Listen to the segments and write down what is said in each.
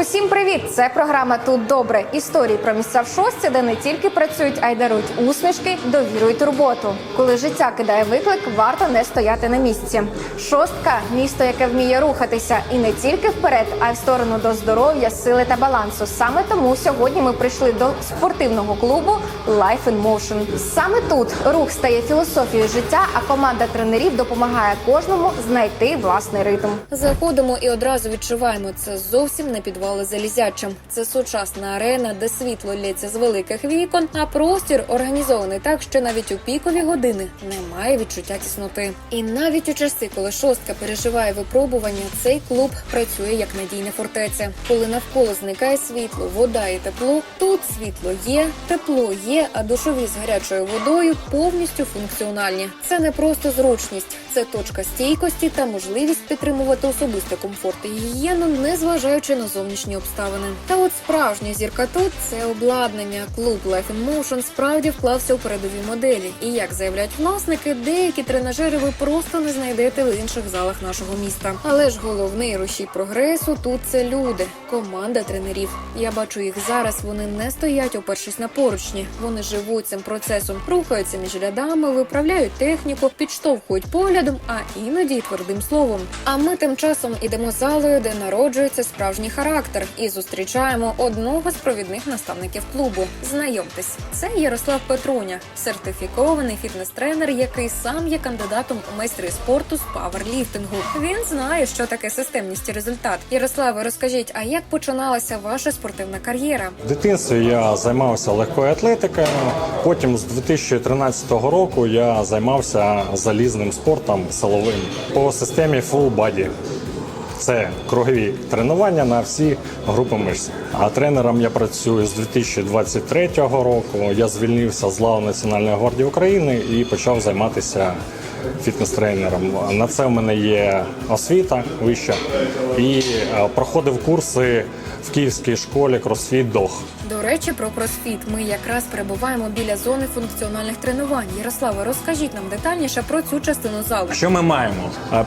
Усім привіт! Це програма Тут добре. Історії про місця в шостці, де не тільки працюють, а й дарують усмішки, довіру й турботу. Коли життя кидає виклик, варто не стояти на місці. Шостка місто, яке вміє рухатися, і не тільки вперед, а й в сторону до здоров'я, сили та балансу. Саме тому сьогодні ми прийшли до спортивного клубу Life in Motion. Саме тут рух стає філософією життя, а команда тренерів допомагає кожному знайти власний ритм. Заходимо і одразу відчуваємо це зовсім не підвали залізячим. Це сучасна арена, де світло лється з великих вікон, а простір організований так, що навіть у пікові години немає відчуття тісноти. І навіть у часи, коли шостка переживає випробування, цей клуб працює як надійна фортеця. Коли навколо зникає світло, вода і тепло, тут світло є, тепло є, а душові з гарячою водою повністю функціональні. Це не просто зручність, це точка стійкості та можливість підтримувати особистий комфорт і гігієну, незважаючи на зовнішні обставини. Та от справжня зірка тут це обладнання. Клуб Life in Motion справді вклався у передові моделі. І як заявляють власники, деякі тренажери ви просто не знайдете в інших залах нашого міста. Але ж головний рушій прогресу тут це люди, команда тренерів. Я бачу їх зараз. Вони не стоять, опершись на поручні. Вони живуть цим процесом, рухаються між рядами, виправляють техніку, підштовхують поглядом, а іноді й твердим словом. А ми тим часом ідемо залою, де народжується справжній характер, і зустрічаємо одного з провідних наставників клубу. Знайомтесь, це Ярослав Петруня, сертифікований фітнес-тренер, який сам є кандидатом у майстри спорту з паверліфтингу. Він знає, що таке системність і результат. Ярославе, розкажіть, а як починалася ваша спортивна кар'єра? В дитинстві я займався легкою атлетикою. Потім з 2013 року я займався залізним спортом силовим по системі Full Body. Це кругові тренування на всі групи мишць. А тренером я працюю з 2023 року. Я звільнився з лав Національної гвардії України і почав займатися фітнес-тренером. На це в мене є освіта вища і е, проходив курси в київській школі CrossFit Dog. До речі, про кросфіт. Ми якраз перебуваємо біля зони функціональних тренувань. Ярославе, розкажіть нам детальніше про цю частину залу. Що ми маємо? А,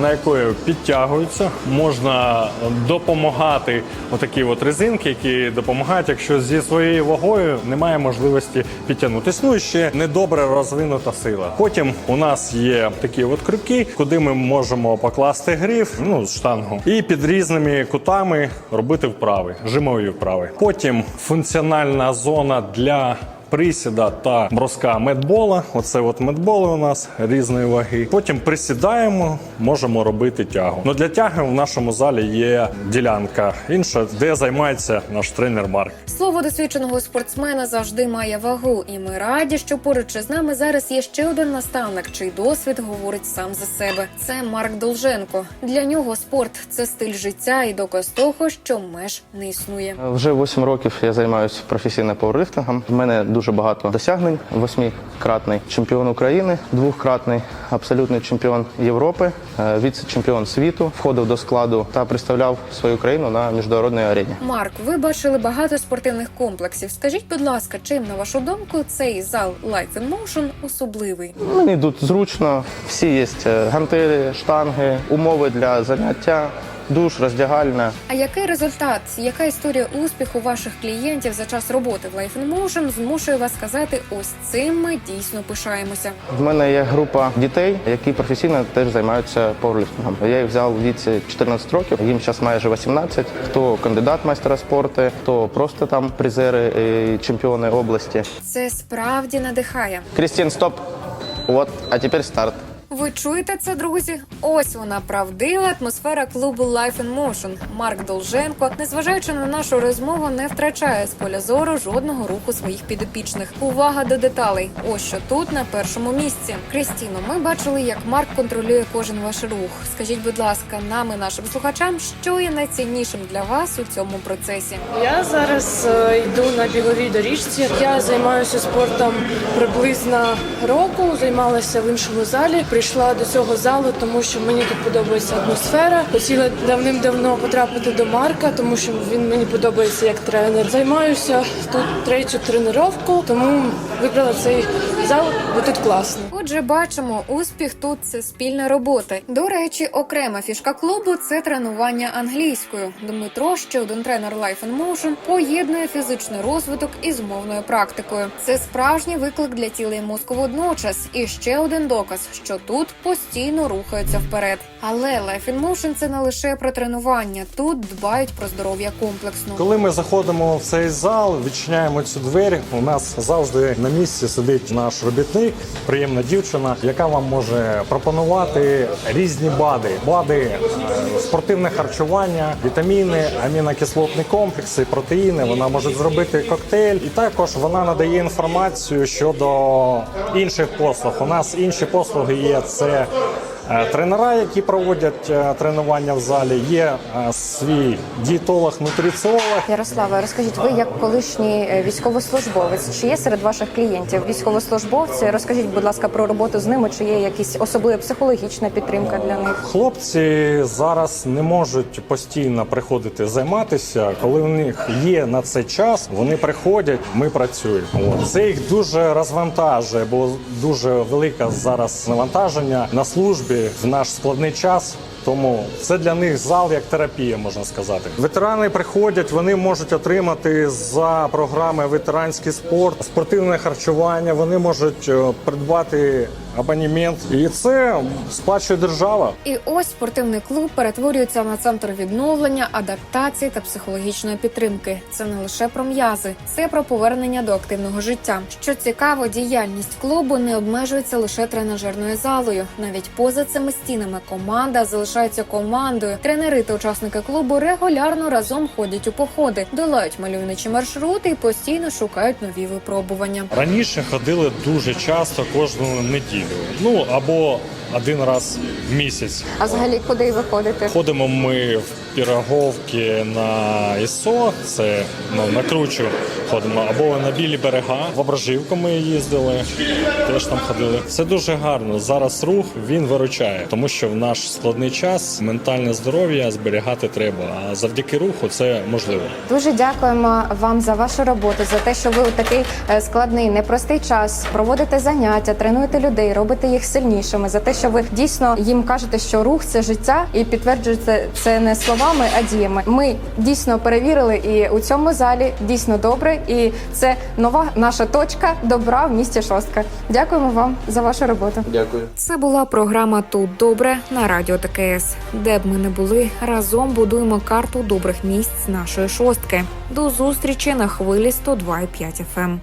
на якою підтягуються, можна допомагати отакі от резинки, які допомагають, якщо зі своєю вагою немає можливості підтягнутися. Ну і ще недобре розвинута сила. Потім у нас є такі от крюки, куди ми можемо покласти гриф, ну штангу, і під різними кутами робити вправи, жимові вправи. Потім функціональна зона для присіда та броска медбола. Оце от медболи у нас різної ваги. Потім присідаємо, можемо робити тягу. Ну для тяги в нашому залі є ділянка інша, де займається наш тренер Марк. Слово досвідченого спортсмена завжди має вагу, і ми раді, що поруч із нами зараз є ще один наставник, чий досвід говорить сам за себе. Це Марк Долженко. Для нього спорт це стиль життя і доказ того, що меж не існує. Вже 8 років я займаюся професійним пауерліфтингом. В мене дуже багато досягнень. Восьмикратний чемпіон України, двохкратний абсолютний чемпіон Європи, е, віце-чемпіон світу. Входив до складу та представляв свою країну на міжнародній арені. Марк, ви бачили багато спортивних комплексів. Скажіть, будь ласка, чим на вашу думку цей зал Life in Motion особливий? Мені тут зручно. Всі є е, гантелі, штанги, умови для заняття, душ, роздягальня. А який результат, яка історія успіху ваших клієнтів за час роботи в Life in Motion змушує вас сказати, ось цим ми дійсно пишаємося? В мене є група дітей, які професійно теж займаються пауерліфтингом. Я їх взяв в віці 14 років. Їм зараз майже 18. Хто кандидат майстера спорту, хто просто там призери і чемпіони області. Це справді надихає. Крістін, стоп. От, а тепер старт. Ви чуєте це, друзі? Ось вона правдива атмосфера клубу Life in Motion. Марк Долженко, незважаючи на нашу розмову, не втрачає з поля зору жодного руху своїх підопічних. Увага до деталей. Ось що тут на першому місці. Крістіно, ми бачили, як Марк контролює кожен ваш рух. Скажіть, будь ласка, нам і нашим слухачам, що є найціннішим для вас у цьому процесі? Я зараз е, йду на біговій доріжці. Я займаюся спортом приблизно року. Займалася в іншому залі. Прийшла до цього залу, тому що мені тут подобається атмосфера. Хотіла давним-давно потрапити до Марка, тому що він мені подобається як тренер. Займаюся тут третю тренировку, тому вибрала цей зал, бо тут класно. Отже, бачимо, успіх тут це спільна робота. До речі, окрема фішка клубу це тренування англійською. Дмитро, ще один тренер Life in Motion, поєднує фізичний розвиток із мовною практикою. Це справжній виклик для тіла і мозку водночас. І ще один доказ, що тут постійно рухаються вперед. Але Life in Motion – це не лише про тренування. Тут дбають про здоров'я комплексно. Коли ми заходимо в цей зал, відчиняємо цю двері. У нас завжди на місці сидить наш робітник, приємна дівчина, яка вам може пропонувати різні бади, бади, е, спортивне харчування, вітаміни, амінокислотні комплекси, протеїни. Вона може зробити коктейль, і також вона надає інформацію щодо інших послуг. У нас інші послуги є це. Е, Тренера, які проводять е, тренування в залі, є е, свій дієтолог, нутриціолог. Ярослава, розкажіть, ви як колишній військовослужбовець, чи є серед ваших клієнтів військовослужбовці? Розкажіть, будь ласка, про роботу з ними, чи є якась особлива психологічна підтримка для них? Хлопці зараз не можуть постійно приходити займатися. Коли у них є на це час, вони приходять, ми працюємо. Це їх дуже розвантажує, бо дуже велике зараз навантаження на службі в наш складний час. Тому це для них зал як терапія, можна сказати. Ветерани приходять, вони можуть отримати за програми ветеранський спорт, спортивне харчування. Вони можуть е, придбати абонемент, і це сплачує держава. І ось спортивний клуб перетворюється на центр відновлення, адаптації та психологічної підтримки. Це не лише про м'язи, це про повернення до активного життя. Що цікаво, діяльність клубу не обмежується лише тренажерною залою. Навіть поза цими стінами команда залишається командою. Тренери та учасники клубу регулярно разом ходять у походи, долають мальовничі маршрути і постійно шукають нові випробування. Раніше ходили дуже часто кожну неділю. Ну або один раз в місяць. А взагалі, куди ви ходите? Ходимо ми в Піроговки на ІСО, це ну, на кручу ходимо, або на білі берега. В Ображівку ми їздили, теж там ходили. Це дуже гарно. Зараз рух він виручає, тому що в наш складний час ментальне здоров'я зберігати треба. А завдяки руху це можливо. Дуже дякуємо вам за вашу роботу, за те, що ви у такий е, складний, непростий час проводите заняття, тренуєте людей, робите їх сильнішими. За те, що ви дійсно їм кажете, що рух це життя, і підтверджуєте це не словами, а діями. Ми дійсно перевірили, і у цьому залі дійсно добре. І це нова наша точка добра в місті Шостка. Дякуємо вам за вашу роботу. Дякую. Це була програма Тут добре на радіо ТКС. Де б ми не були, разом будуємо карту добрих місць нашої шостки. До зустрічі на хвилі 102,5 FM.